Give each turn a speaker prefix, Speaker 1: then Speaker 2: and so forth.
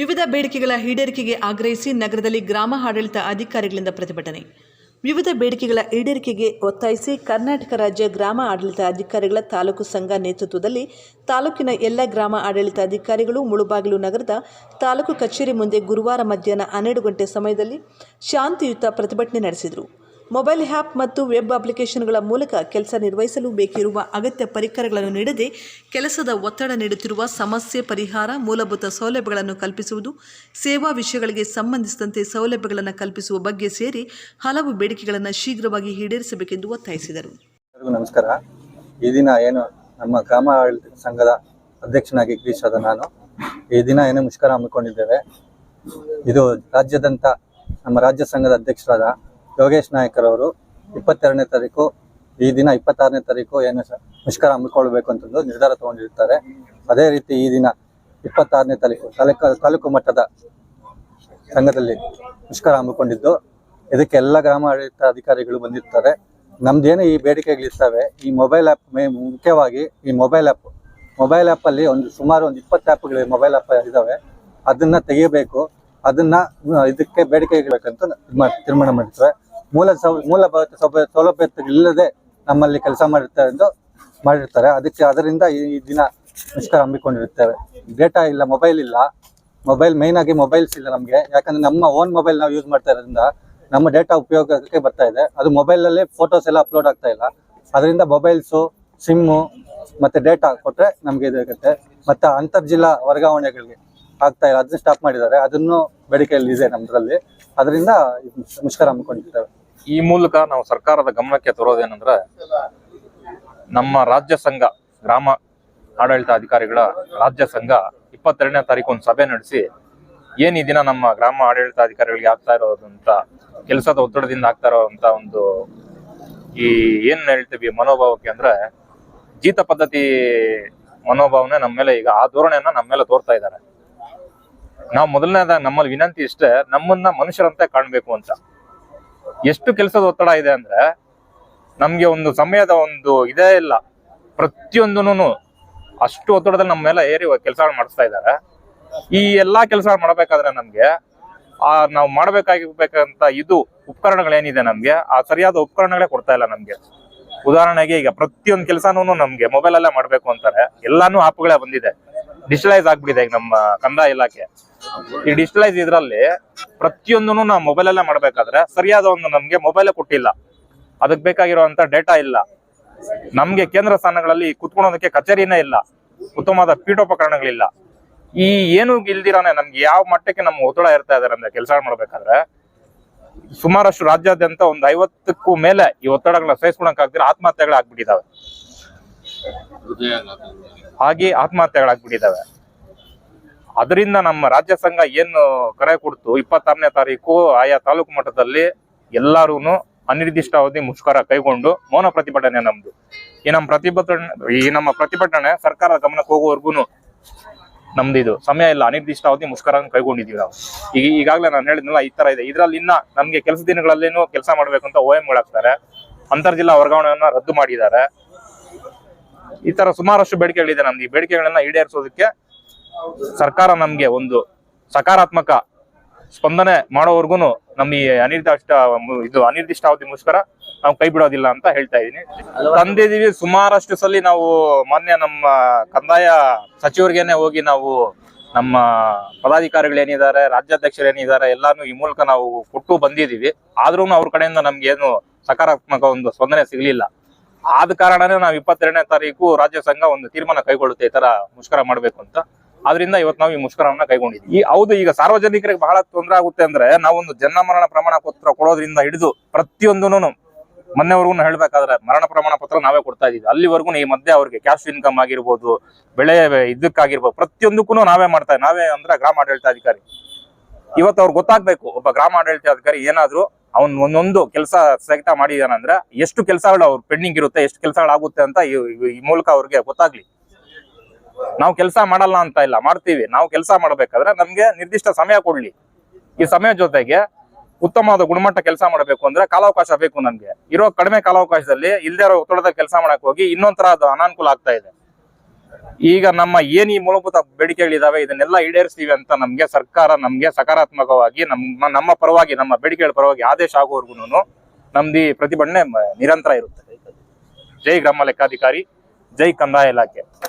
Speaker 1: ವಿವಿಧ ಬೇಡಿಕೆಗಳ ಈಡೇರಿಕೆಗೆ ಆಗ್ರಹಿಸಿ ನಗರದಲ್ಲಿ ಗ್ರಾಮ ಆಡಳಿತ ಅಧಿಕಾರಿಗಳಿಂದ ಪ್ರತಿಭಟನೆ ವಿವಿಧ ಬೇಡಿಕೆಗಳ ಈಡೇರಿಕೆಗೆ ಒತ್ತಾಯಿಸಿ ಕರ್ನಾಟಕ ರಾಜ್ಯ ಗ್ರಾಮ ಆಡಳಿತ ಅಧಿಕಾರಿಗಳ ತಾಲೂಕು ಸಂಘ ನೇತೃತ್ವದಲ್ಲಿ ತಾಲೂಕಿನ ಎಲ್ಲ ಗ್ರಾಮ ಆಡಳಿತ ಅಧಿಕಾರಿಗಳು ಮುಳುಬಾಗಿಲು ನಗರದ ತಾಲೂಕು ಕಚೇರಿ ಮುಂದೆ ಗುರುವಾರ ಮಧ್ಯಾಹ್ನ ಹನ್ನೆರಡು ಗಂಟೆ ಸಮಯದಲ್ಲಿ ಶಾಂತಿಯುತ ಪ್ರತಿಭಟನೆ ನಡೆಸಿದರು ಮೊಬೈಲ್ ಆ್ಯಪ್ ಮತ್ತು ವೆಬ್ ಅಪ್ಲಿಕೇಶನ್ಗಳ ಮೂಲಕ ಕೆಲಸ ನಿರ್ವಹಿಸಲು ಬೇಕಿರುವ ಅಗತ್ಯ ಪರಿಕರಗಳನ್ನು ನೀಡದೆ ಕೆಲಸದ ಒತ್ತಡ ನೀಡುತ್ತಿರುವ ಸಮಸ್ಯೆ ಪರಿಹಾರ ಮೂಲಭೂತ ಸೌಲಭ್ಯಗಳನ್ನು ಕಲ್ಪಿಸುವುದು ಸೇವಾ ವಿಷಯಗಳಿಗೆ ಸಂಬಂಧಿಸಿದಂತೆ ಸೌಲಭ್ಯಗಳನ್ನು ಕಲ್ಪಿಸುವ ಬಗ್ಗೆ ಸೇರಿ ಹಲವು ಬೇಡಿಕೆಗಳನ್ನು ಶೀಘ್ರವಾಗಿ ಈಡೇರಿಸಬೇಕೆಂದು ಒತ್ತಾಯಿಸಿದರು
Speaker 2: ನಮಸ್ಕಾರ ಈ ದಿನ ಏನು ನಮ್ಮ ಗ್ರಾಮ ಆಡಳಿತ ಸಂಘದ ಅಧ್ಯಕ್ಷನಾಗಿ ಗಿರೀಶಾದ ನಾನು ಈ ದಿನ ಏನು ಮುಷ್ಕರ ಹಮ್ಮಿಕೊಂಡಿದ್ದೇವೆ ಇದು ರಾಜ್ಯದಂತ ನಮ್ಮ ರಾಜ್ಯ ಸಂಘದ ಅಧ್ಯಕ್ಷರಾದ ಯೋಗೇಶ್ ನಾಯಕರವರು ಇಪ್ಪತ್ತೆರಡನೇ ತಾರೀಕು ಈ ದಿನ ಇಪ್ಪತ್ತಾರನೇ ತಾರೀಕು ಏನು ಮುಷ್ಕರ ಹಮ್ಮಿಕೊಳ್ಬೇಕು ಅಂತಂದು ನಿರ್ಧಾರ ತಗೊಂಡಿರ್ತಾರೆ ಅದೇ ರೀತಿ ಈ ದಿನ ಇಪ್ಪತ್ತಾರನೇ ತಾರೀಕು ತಾಲೂಕು ತಾಲೂಕು ಮಟ್ಟದ ಸಂಘದಲ್ಲಿ ಮುಷ್ಕರ ಹಮ್ಮಿಕೊಂಡಿದ್ದು ಇದಕ್ಕೆ ಎಲ್ಲ ಗ್ರಾಮ ಆಡಳಿತ ಅಧಿಕಾರಿಗಳು ಬಂದಿರ್ತಾರೆ ನಮ್ದೇನು ಈ ಬೇಡಿಕೆಗಳಿರ್ತವೆ ಈ ಮೊಬೈಲ್ ಆ್ಯಪ್ ಮೇ ಮುಖ್ಯವಾಗಿ ಈ ಮೊಬೈಲ್ ಆ್ಯಪ್ ಮೊಬೈಲ್ ಆ್ಯಪಲ್ಲಿ ಒಂದು ಸುಮಾರು ಒಂದು ಇಪ್ಪತ್ತು ಆ್ಯಪ್ಗಳು ಮೊಬೈಲ್ ಆ್ಯಪ್ ಇದ್ದಾವೆ ಅದನ್ನು ತೆಗಿಯಬೇಕು ಅದನ್ನು ಇದಕ್ಕೆ ಬೇಡಿಕೆ ಇಡಬೇಕಂತ ತೀರ್ಮಾನ ಮಾಡಿರ್ತಾರೆ ಮೂಲ ಮೂಲಭೂತ ಸೌಲಭ್ಯ ಇಲ್ಲದೆ ನಮ್ಮಲ್ಲಿ ಕೆಲಸ ಮಾಡಿರ್ತಾರೆ ಎಂದು ಮಾಡಿರ್ತಾರೆ ಅದಕ್ಕೆ ಅದರಿಂದ ಈ ದಿನ ಮುಷ್ಕರ ಹಮ್ಮಿಕೊಂಡಿರ್ತೇವೆ ಡೇಟಾ ಇಲ್ಲ ಮೊಬೈಲ್ ಇಲ್ಲ ಮೊಬೈಲ್ ಮೇಯ್ನ್ ಆಗಿ ಮೊಬೈಲ್ಸ್ ಇಲ್ಲ ನಮಗೆ ಯಾಕಂದ್ರೆ ನಮ್ಮ ಓನ್ ಮೊಬೈಲ್ ನಾವು ಯೂಸ್ ಮಾಡ್ತಾ ಇರೋದ್ರಿಂದ ನಮ್ಮ ಡೇಟಾ ಉಪಯೋಗಕ್ಕೆ ಬರ್ತಾ ಇದೆ ಅದು ಮೊಬೈಲಲ್ಲಿ ಫೋಟೋಸ್ ಎಲ್ಲ ಅಪ್ಲೋಡ್ ಆಗ್ತಾ ಇಲ್ಲ ಅದರಿಂದ ಮೊಬೈಲ್ಸು ಸಿಮ್ಮು ಮತ್ತು ಡೇಟಾ ಕೊಟ್ಟರೆ ನಮಗೆ ಇದಾಗುತ್ತೆ ಮತ್ತು ಅಂತರ್ಜಿಲ್ಲಾ ವರ್ಗಾವಣೆಗಳಿಗೆ ಆಗ್ತಾ ಇಲ್ಲ ಅದನ್ನ ಸ್ಟಾಪ್ ಮಾಡಿದ್ದಾರೆ ಅದನ್ನು ಬೇಡಿಕೆಯಲ್ಲಿ ಇದೆ ನಮ್ಮದ್ರಲ್ಲಿ ಅದರಿಂದ ಮುಷ್ಕರ ಹಮ್ಮಿಕೊಂಡಿರ್ತೇವೆ
Speaker 3: ಈ ಮೂಲಕ ನಾವು ಸರ್ಕಾರದ ಗಮನಕ್ಕೆ ತರೋದೇನೆಂದ್ರೆ ನಮ್ಮ ರಾಜ್ಯ ಸಂಘ ಗ್ರಾಮ ಅಧಿಕಾರಿಗಳ ರಾಜ್ಯ ಸಂಘ ಇಪ್ಪತ್ತೆರಡನೇ ತಾರೀಕು ಒಂದು ಸಭೆ ನಡೆಸಿ ಏನು ಈ ದಿನ ನಮ್ಮ ಗ್ರಾಮ ಆಡಳಿತ ಅಧಿಕಾರಿಗಳಿಗೆ ಆಗ್ತಾ ಇರೋದಂತ ಕೆಲಸದ ಒತ್ತಡದಿಂದ ಆಗ್ತಾ ಇರೋಂತ ಒಂದು ಈ ಏನ್ ಹೇಳ್ತೀವಿ ಮನೋಭಾವಕ್ಕೆ ಅಂದ್ರೆ ಜೀತ ಪದ್ಧತಿ ಮನೋಭಾವನೆ ನಮ್ಮ ಮೇಲೆ ಈಗ ಆ ಧೋರಣೆಯನ್ನ ನಮ್ಮ ಮೇಲೆ ತೋರ್ತಾ ಇದ್ದಾರೆ ನಾವು ಮೊದಲನೇದ ನಮ್ಮಲ್ಲಿ ವಿನಂತಿ ಇಷ್ಟೇ ನಮ್ಮನ್ನ ಮನುಷ್ಯರಂತೆ ಕಾಣಬೇಕು ಅಂತ ಎಷ್ಟು ಕೆಲಸದ ಒತ್ತಡ ಇದೆ ಅಂದ್ರೆ ನಮ್ಗೆ ಒಂದು ಸಮಯದ ಒಂದು ಇದೇ ಇಲ್ಲ ಪ್ರತಿಯೊಂದನು ಅಷ್ಟು ಒತ್ತಡದಲ್ಲಿ ನಮ್ಮೆಲ್ಲ ಮೇಲೆ ಏರಿ ಕೆಲಸ ಮಾಡಿಸ್ತಾ ಇದ್ದಾರೆ ಈ ಎಲ್ಲಾ ಕೆಲಸ ಮಾಡಬೇಕಾದ್ರೆ ನಮ್ಗೆ ಆ ನಾವು ಮಾಡಬೇಕಾಗಿರ್ಬೇಕಂತ ಇದು ಉಪಕರಣಗಳೇನಿದೆ ನಮ್ಗೆ ಆ ಸರಿಯಾದ ಉಪಕರಣಗಳೇ ಕೊಡ್ತಾ ಇಲ್ಲ ನಮ್ಗೆ ಉದಾಹರಣೆಗೆ ಈಗ ಪ್ರತಿಯೊಂದು ಕೆಲಸನೂ ನಮ್ಗೆ ಮೊಬೈಲ್ ಅಲ್ಲೇ ಮಾಡ್ಬೇಕು ಅಂತಾರೆ ಎಲ್ಲಾನು ಆಪ್ಗಳೇ ಬಂದಿದೆ ಡಿಜಿಟಲೈಸ್ ಆಗ್ಬಿಟ್ಟಿದೆ ಈಗ ನಮ್ಮ ಕಂದಾಯ ಇಲಾಖೆ ಈ ಡಿಜಿಟಲೈಸ್ ಇದ್ರಲ್ಲಿ ಪ್ರತಿಯೊಂದು ನಾವು ಮೊಬೈಲ್ ಅಲ್ಲೇ ಮಾಡ್ಬೇಕಾದ್ರೆ ಸರಿಯಾದ ಒಂದು ನಮ್ಗೆ ಮೊಬೈಲ್ ಕೊಟ್ಟಿಲ್ಲ ಅದಕ್ಕೆ ಬೇಕಾಗಿರುವಂತ ಡೇಟಾ ಇಲ್ಲ ನಮ್ಗೆ ಕೇಂದ್ರ ಸ್ಥಾನಗಳಲ್ಲಿ ಕುತ್ಕೊಳೋದಕ್ಕೆ ಕಚೇರಿನೇ ಇಲ್ಲ ಉತ್ತಮವಾದ ಪೀಠೋಪಕರಣಗಳಿಲ್ಲ ಈ ಏನು ಇಲ್ದಿರಾನೆ ನಮ್ಗೆ ಯಾವ ಮಟ್ಟಕ್ಕೆ ನಮ್ಮ ಒತ್ತಡ ಇರ್ತಾ ಇದಾರೆ ಅಂದ್ರೆ ಕೆಲಸ ಮಾಡ್ಬೇಕಾದ್ರೆ ಸುಮಾರಷ್ಟು ರಾಜ್ಯಾದ್ಯಂತ ಒಂದು ಐವತ್ತಕ್ಕೂ ಮೇಲೆ ಈ ಒತ್ತಡಗಳನ್ನ ಸಹಿಸ್ಕೊಳಕ್ ಆಗ್ದಿರ ಆತ್ಮಹತ್ಯೆಗಳಾಗ್ಬಿಟ್ಟಿದಾವೆ ಹಾಗೆ ಆತ್ಮಹತ್ಯೆಗಳಾಗ್ಬಿಟ್ಟಿದ್ದಾವೆ ಅದರಿಂದ ನಮ್ಮ ರಾಜ್ಯ ಸಂಘ ಏನು ಕರೆ ಕೊಡ್ತು ಇಪ್ಪತ್ತಾರನೇ ತಾರೀಕು ಆಯಾ ತಾಲೂಕು ಮಟ್ಟದಲ್ಲಿ ಎಲ್ಲರೂ ಅನಿರ್ದಿಷ್ಟಾವಧಿ ಮುಷ್ಕರ ಕೈಗೊಂಡು ಮೌನ ಪ್ರತಿಭಟನೆ ನಮ್ದು ಈ ನಮ್ಮ ಪ್ರತಿಭಟನೆ ಈ ನಮ್ಮ ಪ್ರತಿಭಟನೆ ಸರ್ಕಾರ ಗಮನಕ್ಕೆ ಹೋಗುವವರೆಗೂ ನಮ್ದು ಇದು ಸಮಯ ಇಲ್ಲ ಅನಿರ್ದಿಷ್ಟಾವಧಿ ಮುಷ್ಕರ ಕೈಗೊಂಡಿದ್ದೀವಿ ನಾವು ಈಗ ಈಗಾಗಲೇ ನಾನು ಹೇಳಿದ್ನಲ್ಲ ಈ ತರ ಇದೆ ಇದರಲ್ಲಿ ಇನ್ನ ನಮ್ಗೆ ಕೆಲಸ ದಿನಗಳಲ್ಲೇನು ಕೆಲಸ ಅಂತ ಓ ಎಂಗಳಾಗ್ತಾರೆ ಅಂತರ್ಜಿಲ್ಲಾ ವರ್ಗಾವಣೆಯನ್ನ ರದ್ದು ಮಾಡಿದ್ದಾರೆ ಈ ತರ ಸುಮಾರಷ್ಟು ಬೇಡಿಕೆಗಳಿದೆ ನಮ್ಗೆ ಈ ಬೇಡಿಕೆಗಳನ್ನ ಈಡೇರಿಸೋದಕ್ಕೆ ಸರ್ಕಾರ ನಮ್ಗೆ ಒಂದು ಸಕಾರಾತ್ಮಕ ಸ್ಪಂದನೆ ಮಾಡೋವರೆಗೂ ನಮ್ಮ ಈ ಅನಿರ್ದಿಷ್ಟ ಇದು ಅವಧಿ ಮುಷ್ಕರ ನಾವು ಕೈ ಬಿಡೋದಿಲ್ಲ ಅಂತ ಹೇಳ್ತಾ ಇದೀನಿ ತಂದಿದೀವಿ ಸುಮಾರಷ್ಟು ಸಲ ನಾವು ಮೊನ್ನೆ ನಮ್ಮ ಕಂದಾಯ ಸಚಿವರಿಗೇನೆ ಹೋಗಿ ನಾವು ನಮ್ಮ ಪದಾಧಿಕಾರಿಗಳು ಏನಿದ್ದಾರೆ ರಾಜ್ಯಾಧ್ಯಕ್ಷರು ಏನಿದ್ದಾರೆ ಎಲ್ಲಾನು ಈ ಮೂಲಕ ನಾವು ಕೊಟ್ಟು ಬಂದಿದೀವಿ ಆದ್ರೂ ಅವ್ರ ಕಡೆಯಿಂದ ನಮ್ಗೆ ಏನು ಸಕಾರಾತ್ಮಕ ಒಂದು ಸ್ಪಂದನೆ ಸಿಗಲಿಲ್ಲ ಆದ ಕಾರಣನೇ ನಾವು ಇಪ್ಪತ್ತೆರಡನೇ ತಾರೀಕು ರಾಜ್ಯ ಸಂಘ ಒಂದು ತೀರ್ಮಾನ ಕೈಗೊಳ್ಳುತ್ತೆ ಈ ತರ ಮುಷ್ಕರ ಮಾಡಬೇಕು ಅಂತ ಆದ್ರಿಂದ ಇವತ್ತು ನಾವು ಈ ಮುಷ್ಕರವನ್ನ ಕೈಗೊಂಡಿದ್ವಿ ಈ ಹೌದು ಈಗ ಸಾರ್ವಜನಿಕರಿಗೆ ಬಹಳ ತೊಂದರೆ ಆಗುತ್ತೆ ಅಂದ್ರೆ ನಾವೊಂದು ಜನ ಮರಣ ಪ್ರಮಾಣ ಪತ್ರ ಕೊಡೋದ್ರಿಂದ ಹಿಡಿದು ಪ್ರತಿಯೊಂದನು ಮೊನ್ನೆವರೆಗೂ ಹೇಳ್ಬೇಕಾದ್ರೆ ಮರಣ ಪ್ರಮಾಣ ಪತ್ರ ನಾವೇ ಕೊಡ್ತಾ ಇದೀವಿ ಅಲ್ಲಿವರೆಗೂ ಈ ಮಧ್ಯೆ ಅವ್ರಿಗೆ ಕ್ಯಾಶ್ ಇನ್ಕಮ್ ಆಗಿರ್ಬೋದು ಬೆಳೆ ಇದಕ್ಕಾಗಿರ್ಬೋದು ಪ್ರತಿಯೊಂದಕ್ಕೂ ನಾವೇ ಮಾಡ್ತಾ ನಾವೇ ಅಂದ್ರೆ ಗ್ರಾಮ ಆಡಳಿತಾಧಿಕಾರಿ ಇವತ್ತು ಅವ್ರಿಗೆ ಗೊತ್ತಾಗ್ಬೇಕು ಒಬ್ಬ ಗ್ರಾಮ ಅಧಿಕಾರಿ ಏನಾದ್ರು ಅವ್ನ್ ಒಂದೊಂದು ಕೆಲಸ ಸ್ಥಗಿತ ಮಾಡಿದಾನಂದ್ರೆ ಎಷ್ಟು ಕೆಲಸಗಳು ಅವ್ರ ಪೆಂಡಿಂಗ್ ಇರುತ್ತೆ ಎಷ್ಟು ಆಗುತ್ತೆ ಅಂತ ಈ ಮೂಲಕ ಅವ್ರಿಗೆ ಗೊತ್ತಾಗ್ಲಿ ನಾವು ಕೆಲಸ ಮಾಡಲ್ಲ ಅಂತ ಇಲ್ಲ ಮಾಡ್ತೀವಿ ನಾವು ಕೆಲಸ ಮಾಡ್ಬೇಕಾದ್ರೆ ನಮ್ಗೆ ನಿರ್ದಿಷ್ಟ ಸಮಯ ಕೊಡ್ಲಿ ಈ ಸಮಯ ಜೊತೆಗೆ ಉತ್ತಮವಾದ ಗುಣಮಟ್ಟ ಕೆಲಸ ಮಾಡಬೇಕು ಅಂದ್ರೆ ಕಾಲಾವಕಾಶ ಬೇಕು ನಮ್ಗೆ ಇರೋ ಕಡಿಮೆ ಕಾಲಾವಕಾಶದಲ್ಲಿ ಇಲ್ದೇ ಇರೋ ಒತ್ತಡದ ಕೆಲಸ ಮಾಡಕ್ ಹೋಗಿ ಇನ್ನೊಂದ್ ಅದು ಅನಾನುಕೂಲ ಆಗ್ತಾ ಇದೆ ಈಗ ನಮ್ಮ ಏನು ಈ ಮೂಲಭೂತ ಬೇಡಿಕೆಗಳಿದಾವೆ ಇದನ್ನೆಲ್ಲ ಈಡೇರಿಸ್ತೀವಿ ಅಂತ ನಮ್ಗೆ ಸರ್ಕಾರ ನಮ್ಗೆ ಸಕಾರಾತ್ಮಕವಾಗಿ ನಮ್ಮ ನಮ್ಮ ಪರವಾಗಿ ನಮ್ಮ ಬೇಡಿಕೆಗಳ ಪರವಾಗಿ ಆದೇಶ ಆಗುವವರೆಗೂ ನಮ್ದು ಪ್ರತಿಭಟನೆ ನಿರಂತರ ಇರುತ್ತೆ ಜೈ ಗ್ರಾಮ ಲೆಕ್ಕಾಧಿಕಾರಿ ಜೈ ಕಂದಾಯ ಇಲಾಖೆ